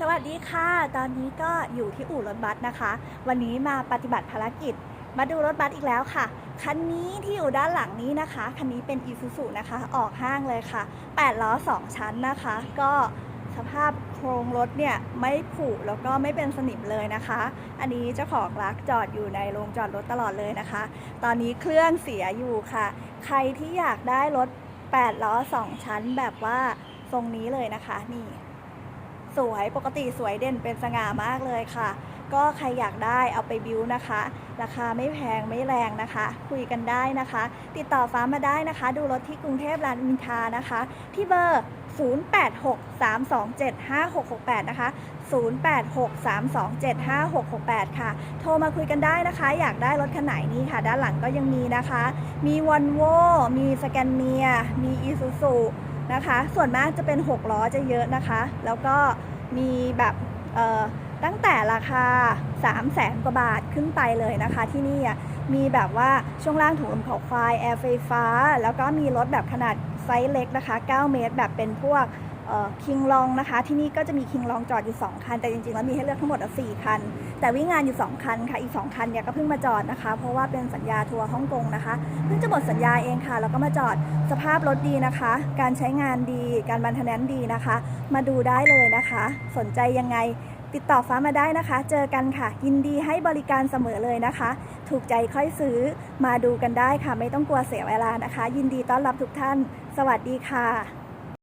สวัสดีค่ะ ตอนนี้ก็อยู่ที่อู่รถบัสนะคะ วันนี้มาปฏิบัติภารกิจ มาดูรถบัสอีกแล้วค่ะ คันนี้ที่อยู่ด้านหลังนี้นะคะ คันนี้เป็น i s u z u นะคะ ออกห้างเลยค่ะ8ล้อ2 ชั้นนะคะ ก็สภาพโครงรถเนี่ยไม่ผุแล้วก็ไม่เป็นสนิมเลยนะคะ อันนี้เจ้าของรักจอดอยู่ในโรงจอดรถตลอดเลยนะคะ ตอนนี้เครื่องเสียอยู่ค่ะ ใครที่อยากได้รถ8ล้อ2 ชั้นแบบว่าทรงนี้เลยนะคะ นี่ สวยปกติสวยเด่นเป็นสง่ามากเลยค่ะ ก็ใครอยากได้เอาไปบิวนะคะ ราคาไม่แพงไม่แรงนะคะ คุยกันได้นะคะ ติดต่อฟ้ามาได้นะคะ ดูรถที่กรุงเทพรามอินทานะคะ ที่เบอร์ 0863275668 นะคะ 0863275668 ค่ะ โทรมาคุยกันได้นะคะ อยากได้รถคันไหนนี่ค่ะ ด้านหลังก็ยังมีนะคะ มีว o ลโวมีสแกนเนียมีอีซูซู นะคะ ส่วนมากจะเป็น 6 ล้อจะเยอะนะคะ แล้วก็มีแบบตั้งแต่ราคา 3 0 0แสนกว่าบาทขึ้นไปเลยนะคะ ที่นี่มีแบบว่าช่วงล่างถุงลมเขาควาย แอร์ไฟฟ้า แล้วก็มีรถแบบขนาดไซส์เล็กนะคะ 9 เมตรแบบเป็นพวก คิงลองนะคะ ที่นี่ก็จะมีคิงลองจอดอยู่ 2 คัน แต่จริงๆแล้วมีให้เลือกทั้งหมดอะ4คัน แต่วิ่งงานอยู่ 2 คันค่ะ อีก 2 คันเนี่ยก็เพิ่งมาจอดนะคะ เพราะว่าเป็นสัญญาทัวร์ฮ่องกงนะคะ เพิ่งจะหมดสัญญาเองค่ะ แล้วก็มาจอดสภาพรถดีนะคะ การใช้งานดี การบันทนนดีนะคะ มาดูได้เลยนะคะ สนใจยังไงติดต่อฟ้ามาได้นะคะ เจอกันค่ะ ยินดีให้บริการเสมอเลยนะคะ ถูกใจค่อยซื้อมาดูกันได้ค่ะ ไม่ต้องกลัวเสียเวลานะคะ ยินดีต้อนรับทุกท่าน สวัสดีค่ะ